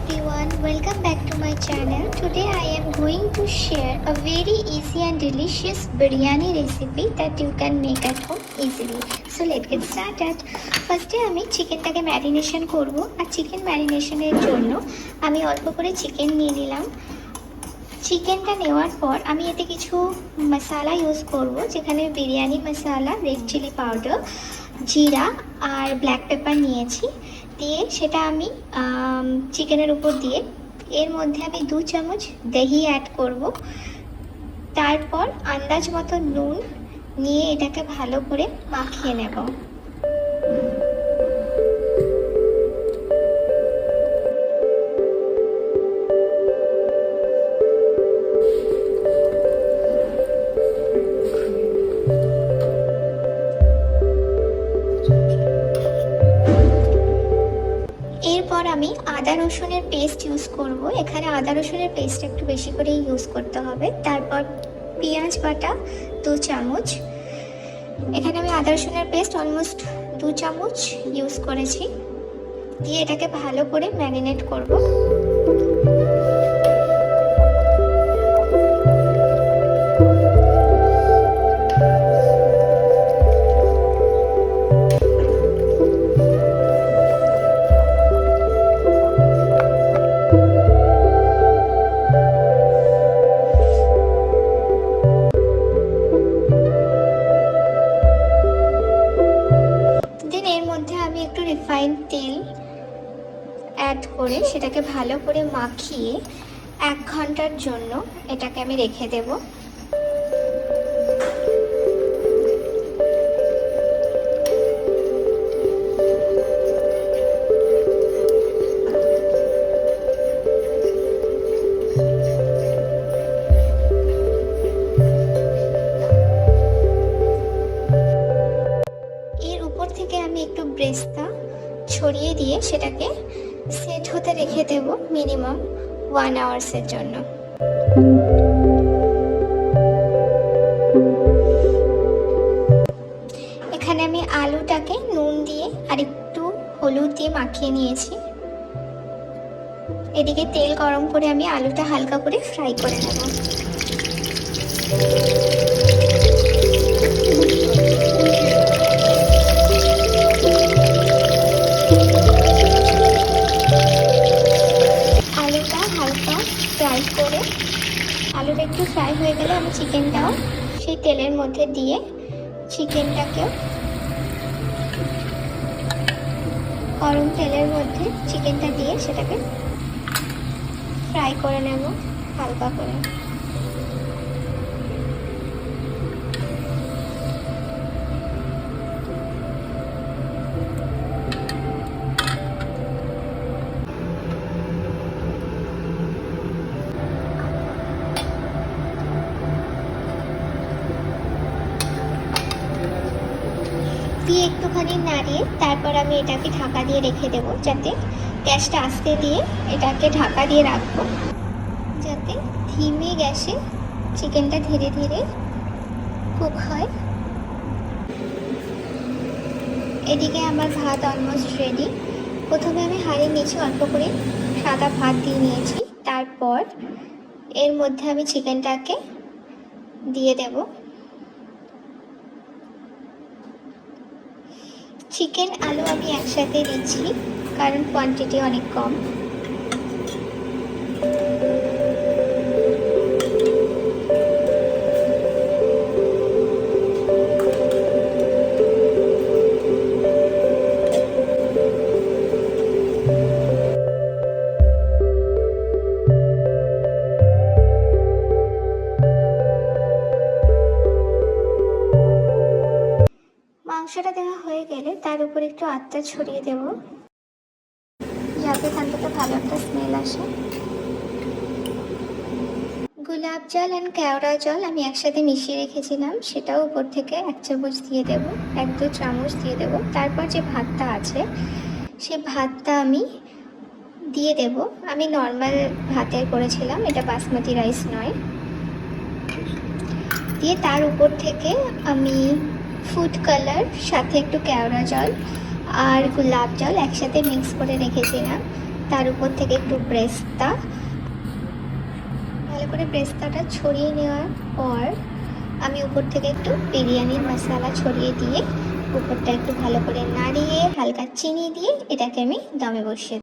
everyone, welcome back to my channel. Today I am going to share a very easy and delicious biryani recipe that you can make at home easily. So let's get started. ফার্স্টে আমি চিকেনটাকে marination করব আর chicken ম্যারিনেশনের জন্য আমি অল্প করে chicken নিয়ে নিলাম চিকেনটা নেওয়ার পর আমি এতে কিছু মশালা ইউজ করব যেখানে biryani masala red chilli powder জিরা আর ব্ল্যাক পেপার নিয়েছি দিয়ে সেটা আমি চিকেনের উপর দিয়ে, এর মধ্যে আমি দু চামচ দহি অ্যাড করব। তারপর আন্দাজ মতো নুন নিয়ে এটাকে ভালো করে মাখিয়ে নেব। এরপর আমি আদা রসুনের পেস্ট ইউজ করব। এখানে আদা রসুনের পেস্ট একটু বেশি করে ইউজ করতে হবে। তারপর পেঁয়াজ বাটা দু চামচ। এখানে আমি আদা রসুনের পেস্ট অলমোস্ট দু চামচ ইউজ করেছি। দিয়ে এটাকে ভালো করে ম্যারিনেট করব। একটু রিফাইন্ড তেল অ্যাড করে সেটাকে ভালো করে মাখিয়ে এক ঘণ্টার জন্য এটাকে আমি রেখে দেব। এর উপর থেকে আমি একটু ব্রেস্তা ছড়িয়ে দিয়ে সেটাকে সেট হতে রেখে দেব মিনিমাম ওয়ান আওয়ার্সের জন্য। এখানে আমি আলুটাকে নুন দিয়ে আর একটু হলুদ দিয়ে মাখিয়ে নিয়েছি। এদিকে তেল গরম করে আমি আলুটা হালকা করে ফ্রাই করে নেব। হালকা ফ্রাই করে আলুটা একটু ফ্রাই হয়ে গেলে আমি চিকেনটাও সেই তেলের মধ্যে দিয়ে চিকেনটাকেও গরম তেলের মধ্যে চিকেনটা দিয়ে সেটাকে ফ্রাই করে নেব হালকা করে। দিয়ে একটুখানি নাড়িয়ে তারপর আমি এটাকে ঢাকা দিয়ে রেখে দেব, যাতে গ্যাসটা আস্তে দিয়ে এটাকে ঢাকা দিয়ে রাখব। যাতে ধিমে গ্যাসে চিকেনটা ধীরে ধীরে কুক হয়। এদিকে আমার ভাত অলমোস্ট রেডি প্রথমে আমি হাঁড়ির নিচে অল্প করে সাদা ভাত দিয়ে নিয়েছি। তারপর এর মধ্যে আমি চিকেনটাকে দিয়ে দেবো। চিকেন আলু আমি একসাথে দিচ্ছি কারণ কোয়ান্টিটি অনেক কম। মাংসটা দেওয়া হয়ে গেলে তার উপর একটু আত্মা ছড়িয়ে দেব। যাতে এখান থেকে ভালো একটা স্মেল আসে। গোলাপ জল অ্যান্ড কেওড়া জল আমি একসাথে মিশিয়ে রেখেছিলাম। সেটাও উপর থেকে এক চামচ দিয়ে দেব, এক দু চামচ দিয়ে দেব। তারপর যে ভাতটা আছে, সে ভাতটা আমি দিয়ে দেব। আমি নর্মাল ভাতের করেছিলাম, এটা বাসমতি রাইস নয়। দিয়ে তার উপর থেকে আমি ফুড কালার, সাথে একটু কেওড়া জল আর গোলাপ জল একসাথে মিক্স করে রেখেছিলাম। তার উপর থেকে একটু ব্রেস্তা। ভালো করে ব্রেস্তাটা ছড়িয়ে নেওয়ার পর আমি উপর থেকে একটু বিরিয়ানির মশলা ছড়িয়ে দিয়ে উপরটা একটু ভালো করে নাড়িয়ে হালকা চিনি দিয়ে এটাকে আমি দমে বসিয়ে